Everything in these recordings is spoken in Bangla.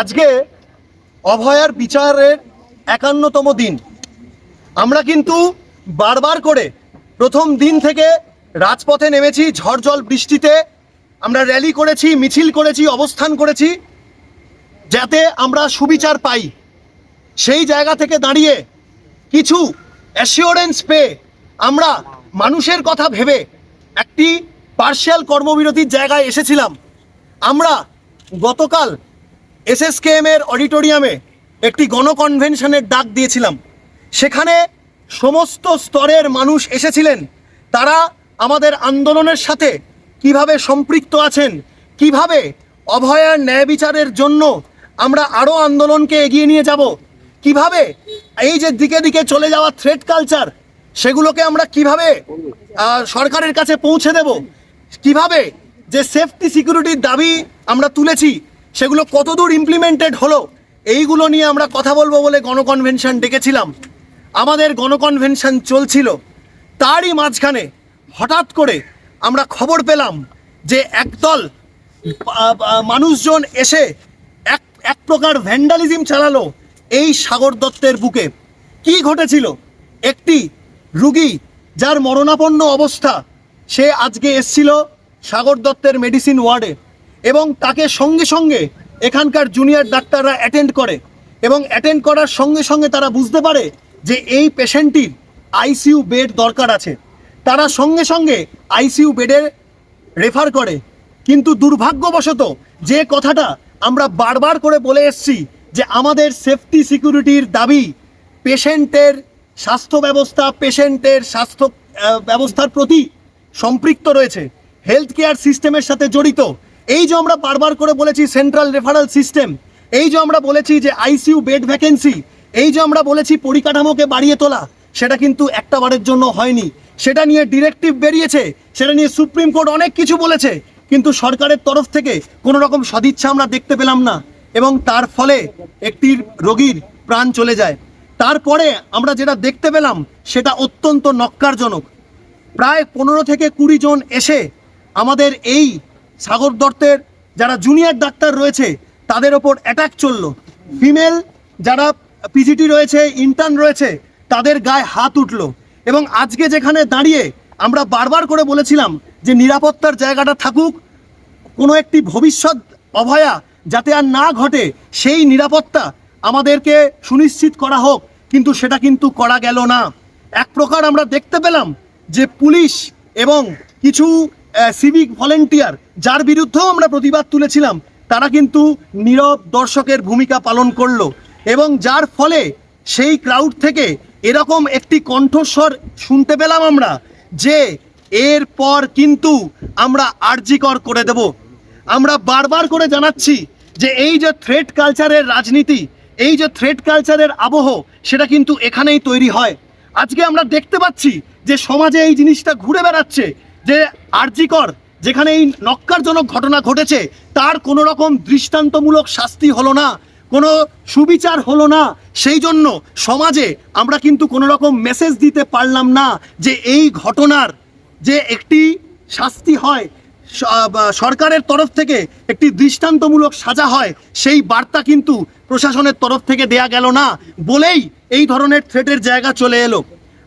আজকে অভয়ার বিচারের একান্নতম দিন। আমরা কিন্তু বারবার করে প্রথম দিন থেকে রাজপথে নেমেছি ঝড় জল বৃষ্টিতে। আমরা র্যালি করেছি, মিছিল করেছি, অবস্থান করেছি, যাতে আমরা সুবিচার পাই। সেই জায়গা থেকে দাঁড়িয়ে কিছু অ্যাসিওরেন্স পেয়ে আমরা মানুষের কথা ভেবে একটি পার্শিয়াল কর্মবিরতির জায়গায় এসেছিলাম। আমরা গতকাল এসএসকেএম এর অডিটোরিয়ামে একটি গণকনভেনশনের ডাক দিয়েছিলাম। সেখানে সমস্ত স্তরের মানুষ এসেছিলেন। তারা আমাদের আন্দোলনের সাথে কীভাবে সম্পৃক্ত আছেন, কীভাবে অভয়ার ন্যায় বিচারের জন্য আমরা আরও আন্দোলনকে এগিয়ে নিয়ে যাব, কীভাবে এই যে দিকে দিকে চলে যাওয়া থ্রেড কালচার সেগুলোকে আমরা কীভাবে সরকারের কাছে পৌঁছে দেব, কীভাবে যে সেফটি সিকিউরিটির দাবি আমরা তুলেছি, সেগুলো কতদূর ইমপ্লিমেন্টেড হলো, এইগুলো নিয়ে আমরা কথা বলব বলে গণকনভেনশন ডেকেছিলাম। আমাদের গণকনভেনশন চলছিল। তারই মাঝখানে হঠাৎ করে আমরা খবর পেলাম যে একদল মানুষজন এসে এক এক প্রকার ভ্যান্ডালিজম চালালো এই সাগর দত্তের বুকে। কি ঘটেছিল? একটি রুগী যার মরণাপন্ন অবস্থা, সে আজকে এসছিল সাগর দত্তের মেডিসিন ওয়ার্ডে এবং তাকে সঙ্গে সঙ্গে এখানকার জুনিয়র ডাক্তাররা অ্যাটেন্ড করে এবং অ্যাটেন্ড করার সঙ্গে সঙ্গে তারা বুঝতে পারে যে এই পেশেন্টটির আইসিইউ বেড দরকার আছে। তারা সঙ্গে সঙ্গে আইসিইউ বেডের রেফার করে। কিন্তু দুর্ভাগ্যবশত যে কথাটা আমরা বারবার করে বলে এসেছি যে আমাদের সেফটি সিকিউরিটির দাবি পেশেন্টের স্বাস্থ্য ব্যবস্থা পেশেন্টের স্বাস্থ্য ব্যবস্থার প্রতি সম্পৃক্ত রয়েছে। হেলথ কেয়ার সিস্টেমের সাথে জড়িত। এই যে আমরা বারবার করে বলেছি সেন্ট্রাল রেফারাল সিস্টেম এই যে আমরা বলেছি যে আইসিইউ বেড ভ্যাকেন্সি এই যে আমরা বলেছি পরিকাঠামোকে বাড়িয়ে তোলা, সেটা কিন্তু একটা বারের জন্য হয়নি। সেটা নিয়ে ডিরেক্টিভ বেরিয়েছে, সেটা নিয়ে সুপ্রিম কোর্ট অনেক কিছু বলেছে, কিন্তু সরকারের তরফ থেকে কোনো রকম সদিচ্ছা আমরা দেখতে পেলাম না, এবং তার ফলে একটি রোগীর প্রাণ চলে যায়। তারপরে আমরা যেটা দেখতে পেলাম, সেটা অত্যন্ত নক্কারজনক। প্রায় পনেরো থেকে কুড়ি জন এসে আমাদের এই সাগর দত্তের যারা জুনিয়র ডাক্তার রয়েছে, তাদের ওপর অ্যাটাক চলল। ফিমেল যারা পিজিটি রয়েছে ইন্টার্ন রয়েছে, তাদের গায়ে হাত উঠল। এবং আজকে যেখানে দাঁড়িয়ে আমরা বারবার করে বলেছিলাম যে নিরাপত্তার জায়গাটা থাকুক, কোনো একটি ভবিষ্যৎ অভয়া যাতে আর না ঘটে, সেই নিরাপত্তা আমাদেরকে সুনিশ্চিত করা হোক, কিন্তু সেটা কিন্তু করা গেল না। এক প্রকার আমরা দেখতে পেলাম যে পুলিশ এবং কিছু সিভিক ভলেন্টিয়ার যার বিরুদ্ধেও আমরা প্রতিবাদ তুলেছিলাম, তারা কিন্তু নীরব দর্শকের ভূমিকা পালন করল এবং যার ফলে সেই ক্রাউড থেকে এরকম একটি কণ্ঠস্বর শুনতে পেলাম আমরা যে এরপর কিন্তু আমরা আর্জিকর করে দেব। আমরা বারবার করে জানাচ্ছি যে এই যে থ্রেড কালচারের রাজনীতি, এই যে থ্রেড কালচারের আবহ, সেটা কিন্তু এখানেই তৈরি হয়। আজকে আমরা দেখতে পাচ্ছি যে সমাজে এই জিনিসটা ঘুরে বেড়াচ্ছে। যে আর্জিকর যেখানে এই নক্কারজনক ঘটনা ঘটেছে, তার কোনো রকম দৃষ্টান্তমূলক শাস্তি হলো না, কোনো সুবিচার হলো না। সেই জন্য সমাজে আমরা কিন্তু কোনো রকম মেসেজ দিতে পারলাম না যে এই ঘটনার যে একটি শাস্তি হয় সরকারের তরফ থেকে একটি দৃষ্টান্তমূলক সাজা হয়, সেই বার্তা কিন্তু প্রশাসনের তরফ থেকে দেয়া গেল না। বলেই এই ধরনের থ্রেটের জায়গা চলে এলো।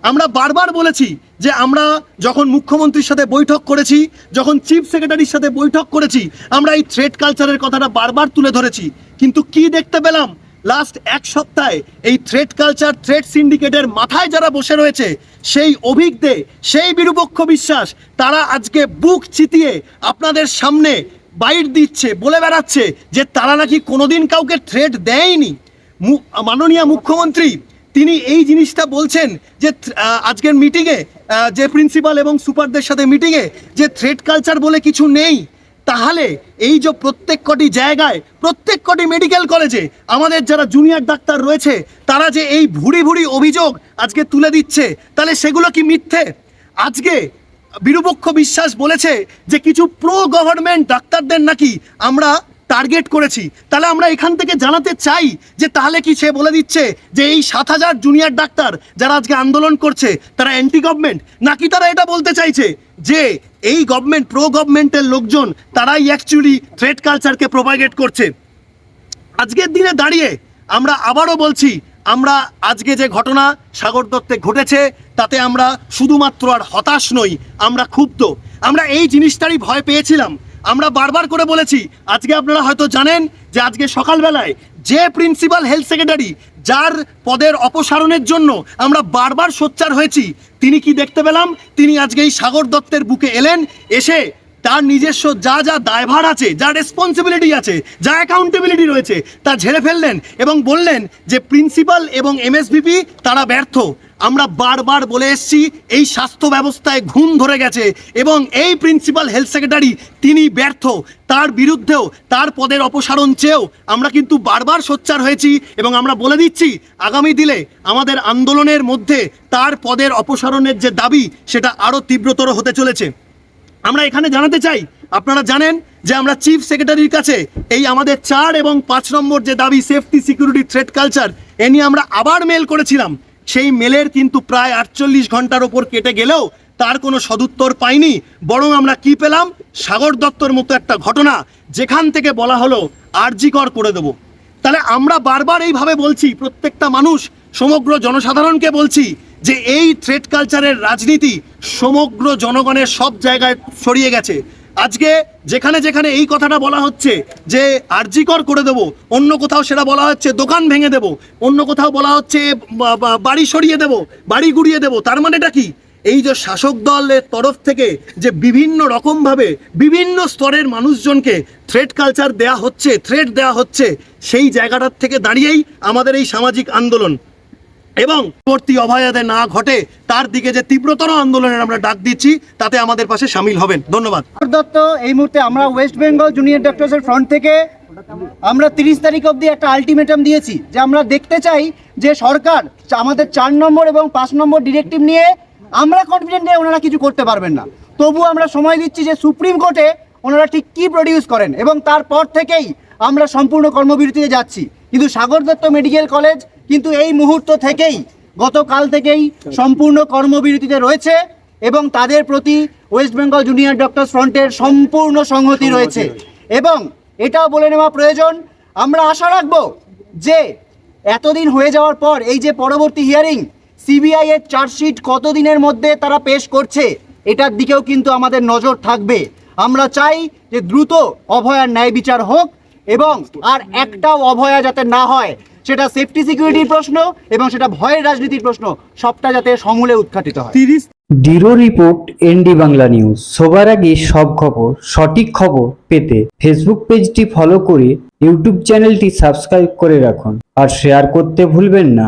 আমরা বারবার বলেছি যে আমরা যখন মুখ্যমন্ত্রীর সাথে বৈঠক করেছি, যখন চিফ সেক্রেটারির সাথে বৈঠক করেছি, আমরা এই থ্রেড কালচারের কথাটা বারবার তুলে ধরেছি। কিন্তু কি দেখতে পেলাম? লাস্ট এক সপ্তাহে এই থ্রেড কালচার থ্রেড সিন্ডিকেটের মাথায় যারা বসে রয়েছে, সেই অভিজ্ঞে, সেই বিরূপক্ষ বিশ্বাস, তারা আজকে বুক চিতিয়ে আপনাদের সামনে বাইট দিচ্ছে, বলে বেড়াচ্ছে যে তারা নাকি কোনোদিন কাউকে থ্রেড দেয়নি। মাননীয় মুখ্যমন্ত্রী তিনি এই জিনিসটা বলছেন যে আজকের মিটিংয়ে যে প্রিন্সিপাল এবং সুপারদের সাথে মিটিংয়ে যে থ্রেড কালচার বলে কিছু নেই, তাহলে এই যে প্রত্যেক কটি জায়গায়, প্রত্যেক কটি মেডিকেল কলেজে আমাদের যারা জুনিয়র ডাক্তার রয়েছে, তারা যে এই ভুড়ি ভুড়ি অভিযোগ আজকে তুলে দিচ্ছে, তাহলে সেগুলো কি মিথ্যে? আজকে বিরূপক্ষ বিশ্বাস বলেছে যে কিছু প্রো গভর্নমেন্ট ডাক্তারদের নাকি আমরা টার্গেট করেছি। তাহলে আমরা এখান থেকে জানাতে চাই যে তাহলে কি সে বলে দিচ্ছে যে এই সাত হাজার জুনিয়র ডাক্তার যারা আজকে আন্দোলন করছে, তারা অ্যান্টি গভর্নমেন্ট নাকি তারা এটা বলতে চাইছে যে এই গভর্নমেন্ট প্রো গভর্নমেন্টের লোকজন, তারাই অ্যাকচুয়ালি থ্রেড কালচারকে প্রোপাগেট করছে? আজকের দিনে দাঁড়িয়ে আমরা আবারও বলছি, আমরা আজকে যে ঘটনা সাগর দত্তে ঘটেছে, তাতে আমরা শুধুমাত্র আর হতাশ নই, আমরা ক্ষুব্ধ। আমরা এই জিনিসটারই ভয় পেয়েছিলাম। আমরা বারবার করে বলেছি, আজকে আপনারা হয়তো জানেন যে আজকে সকালবেলায় যে প্রিন্সিপাল হেলথ সেক্রেটারি যার পদের অপসারণের জন্য আমরা বারবার সোচ্চার হয়েছি, তিনি কি দেখতে পেলাম? তিনি আজকে এই সাগর দত্তের বুকে এলেন, এসে তার নিজস্ব যা যা দায়ভার আছে, যা রেসপন্সিবিলিটি আছে, যা অ্যাকাউন্টেবিলিটি রয়েছে, তা ঝেড়ে ফেললেন এবং বললেন যে প্রিন্সিপাল এবং এমএসভিপি তারা ব্যর্থ। আমরা বারবার বলে এসেছি, এই স্বাস্থ্য ব্যবস্থায় ঘুম ধরে গেছে এবং এই প্রিন্সিপাল হেলথ সেক্রেটারি তিনি ব্যর্থ। তার বিরুদ্ধেও, তার পদের অপসারণ চেয়েও আমরা কিন্তু বারবার সোচ্চার হয়েছি এবং আমরা বলে দিচ্ছি, আগামী দিনে আমাদের আন্দোলনের মধ্যে তার পদের অপসারণের যে দাবি, সেটা আরও তীব্রতর হতে চলেছে। আমরা এখানে জানাতে চাই, আপনারা জানেন যে আমরা চিফ সেক্রেটারির কাছে এই আমাদের চার এবং পাঁচ নম্বর যে দাবি সেফটি সিকিউরিটি থ্রেড কালচার এ নিয়ে আমরা আবার মেল করেছিলাম। সেই মেলের কিন্তু প্রায় আটচল্লিশ ঘণ্টার ওপর কেটে গেলেও তার কোনো সদুত্তর পাইনি। বরং আমরা কি পেলাম? সাগর দত্তর মতো একটা ঘটনা, যেখান থেকে বলা হলো আরজিকর করে দেবো। তাহলে আমরা বারবার এইভাবে বলছি, প্রত্যেকটা মানুষ, সমগ্র জনসাধারণকে বলছি যে এই থ্রেড কালচারের রাজনীতি সমগ্র জনগণের সব জায়গায় ছড়িয়ে গেছে। আজকে যেখানে যেখানে এই কথাটা বলা হচ্ছে যে আর্জিকর করে দেবো, অন্য কোথাও সেটা বলা হচ্ছে দোকান ভেঙে দেবো, অন্য কোথাও বলা হচ্ছে বাড়ি সরিয়ে দেবো, বাড়ি গুড়িয়ে দেবো, তার মানেটা কি? এই যে শাসক দলের তরফ থেকে যে বিভিন্ন রকমভাবে বিভিন্ন স্তরের মানুষজনকে থ্রেড কালচার দেয়া হচ্ছে থ্রেড দেয়া হচ্ছে, সেই জায়গাটার থেকে দাঁড়িয়েই আমাদের এই সামাজিক আন্দোলন। এবং পরবর্তী অভয়াতে না ঘটে তার দিকে যে তীব্রতর আন্দোলনের আমরা ডাক দিচ্ছি, তাতে আমাদের পাশে সামিল হবেন। ধন্যবাদ। দত্ত এই মুহূর্তে আমরা ওয়েস্ট বেঙ্গল জুনিয়র ডক্টরসের ফ্রন্ট থেকে আমরা তিরিশ তারিখ অবধি একটা আলটিমেটাম দিয়েছি যে আমরা দেখতে চাই যে সরকার আমাদের চার নম্বর এবং পাঁচ নম্বর ডিরেক্টিভ নিয়ে আমরা কনফিডেন্ট নিয়ে ওনারা কিছু করতে পারবেন না। তবু আমরা সময় দিচ্ছি যে সুপ্রিম কোর্টে ওনারা ঠিক কী প্রডিউস করেন এবং তারপর থেকেই আমরা সম্পূর্ণ কর্মবিরতিতে যাচ্ছি। কিন্তু সাগর দত্ত মেডিকেল কলেজ কিন্তু এই মুহূর্ত থেকেই গতকাল থেকেই সম্পূর্ণ কর্মবিরতিতে রয়েছে এবং তাদের প্রতি ওয়েস্ট বেঙ্গল জুনিয়র ডক্টর ফ্রন্টের সম্পূর্ণ সংহতি রয়েছে। এবং এটাও বলে নেওয়া প্রয়োজন আমরা আশা রাখব যে এতদিন হয়ে যাওয়ার পর এই যে পরবর্তী হিয়ারিং সিবিআই এর চার্জশিট কতদিনের মধ্যে তারা পেশ করছে এটার দিকেও কিন্তু আমাদের নজর থাকবে। আমরা চাই যে দ্রুত অভয়ার ন্যায় বিচার হোক এবং আর একটাও অভয়া যাতে না হয় সেটা সেফটি সিকিউরিটির প্রশ্ন এবং সেটা ভয়ের রাজনীতির প্রশ্ন সবটা যাতে সমূলে উৎখাটিত হয়। তিরিশ ডিরো রিপোর্ট এনডি বাংলা নিউজ। সবার আগে সব খবর সঠিক খবর পেতে ফেসবুক পেজটি ফলো করে ইউটিউব চ্যানেলটি সাবস্ক্রাইব করে রাখুন। আর শেয়ার করতে ভুলবেন না।